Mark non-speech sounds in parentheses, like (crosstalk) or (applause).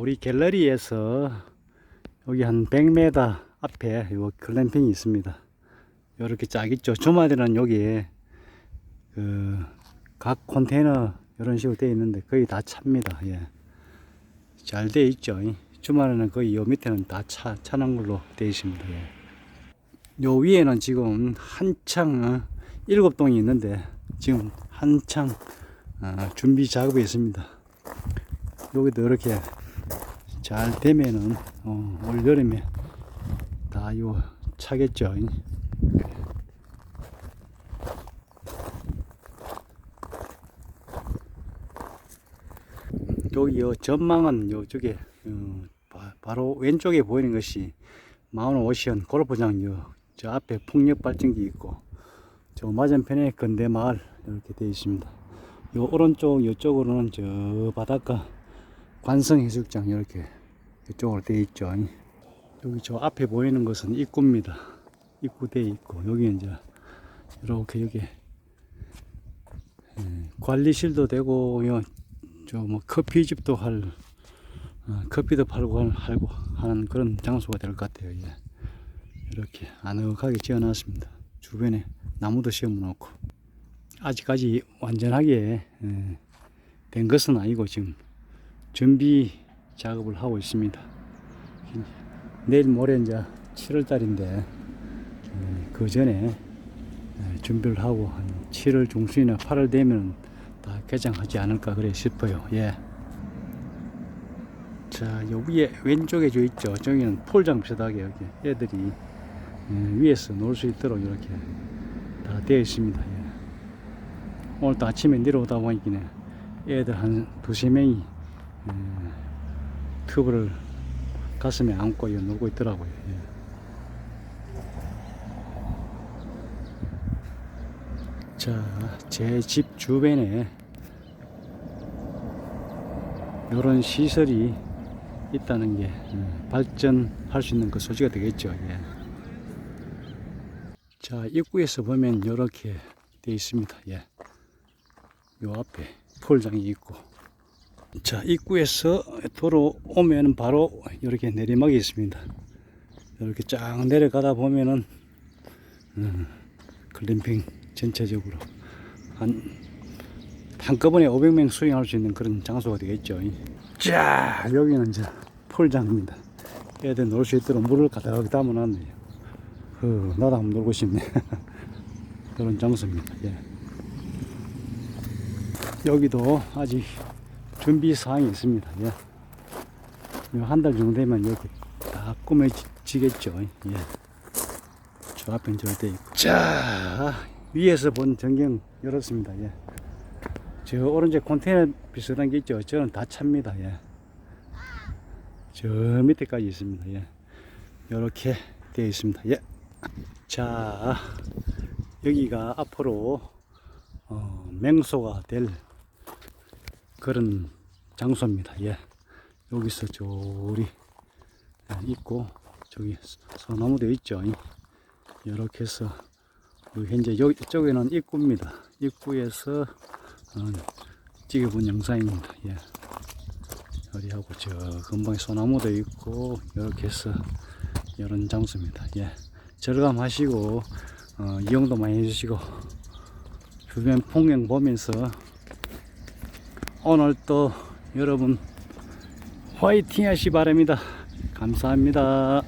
우리 갤러리에서 여기 한 100m 앞에 요 글램핑이 있습니다. 이렇게 쫙 있죠. 주말에는 여기에 그 각 컨테이너 이런 식으로 되어 있는데 거의 다 찹니다. 예. 잘 되어 있죠. 주말에는 거의 요 밑에는 다 차, 차는 걸로 되어 있습니다. 예. 요 위에는 지금 한창 어, 일곱 동이 있는데 지금 한창 어, 준비 작업이 있습니다. 여기도 이렇게 잘 되면은 어, 올 여름에 다 요 차겠죠. 여기 요 전망은 요쪽에 어, 바, 바로 왼쪽에 보이는 것이 마운 오션 골프장 요, 저 앞에 풍력 발전기 있고 저 맞은편에 건대 마을 이렇게 되어 있습니다. 요 오른쪽 이쪽으로는 저 바닷가 관성 해수욕장 이렇게 이쪽으로 되어 있죠. 여기 저 앞에 보이는 것은 입구입니다. 입구 되어 있고 여기 이제 이렇게 여기 예, 관리실도 되고 저뭐 커피집도 할 어, 커피도 팔고 할- 하고 하는 그런 장소가 될 것 같아요. 예. 이렇게 아늑하게 지어놨습니다. 주변에 나무도 심어놓고 아직까지 완전하게 예, 된 것은 아니고 지금 준비 작업을 하고 있습니다. 내일 모레 이제 7월 달인데 그 전에 예, 준비를 하고 한 7월 중순이나 8월 되면 다 개장하지 않을까 그래 싶어요. 예. 자, 요 위에 왼쪽에 저 있죠. 저기는 폴장 비슷하게 여기 애들이 예, 위에서 놀 수 있도록 이렇게 다 되어 있습니다. 예. 오늘 또 아침에 내려오다 보니까 애들 한 두세 명이 예, 튜브를 가슴에 안고 놀고 있더라고요. 예. 자, 제 집 주변에 이런 시설이 있다는 게 음, 발전할 수 있는 그 소지가 되겠죠. 예. 자, 입구에서 보면 이렇게 되어 있습니다. 예. 요 앞에 폴장이 있고. 자, 입구에서 도로 오면 바로 이렇게 내리막이 있습니다. 이렇게 쫙 내려가다 보면은 음, 글램핑 전체적으로 한 한꺼번에 500명 수행할 수 있는 그런 장소가 되겠죠. 자, 여기는 이제 폴장입니다. 애들 놀 수 있도록 물을 가득하게 담아놨네요. 그, 나도 한번 놀고 싶네. (laughs) 그런 장소입니다. 예. 여기도 아직 준비 사항이 있습니다. 예. 한달 정도 되면 이렇게 다 꾸며지겠죠. 예. 저 앞엔 절대 있고. 자, 위에서 본 전경 열었습니다. 예. 저 오른쪽 컨테이너 비슷한 게 있죠. 저는 다 찹니다. 예. 저 밑에까지 있습니다. 예. 이렇게 되어 있습니다. 예. 자, 여기가 앞으로 어, 맹소가 될 그런 장소입니다. 예. 여기서 저리 있고 저기 소나무도 있죠. 이렇게 해서 현재 이쪽에는 입구입니다. 입구에서 어, 찍어본 영상입니다. 예. 여기하고 저 금방에 소나무도 있고 이렇게 해서 이런 장소입니다. 예. 절감하시고 어, 이용도 많이 해주시고 주변 풍경 보면서 오늘 또 여러분 화이팅 하시 바랍니다. 감사합니다.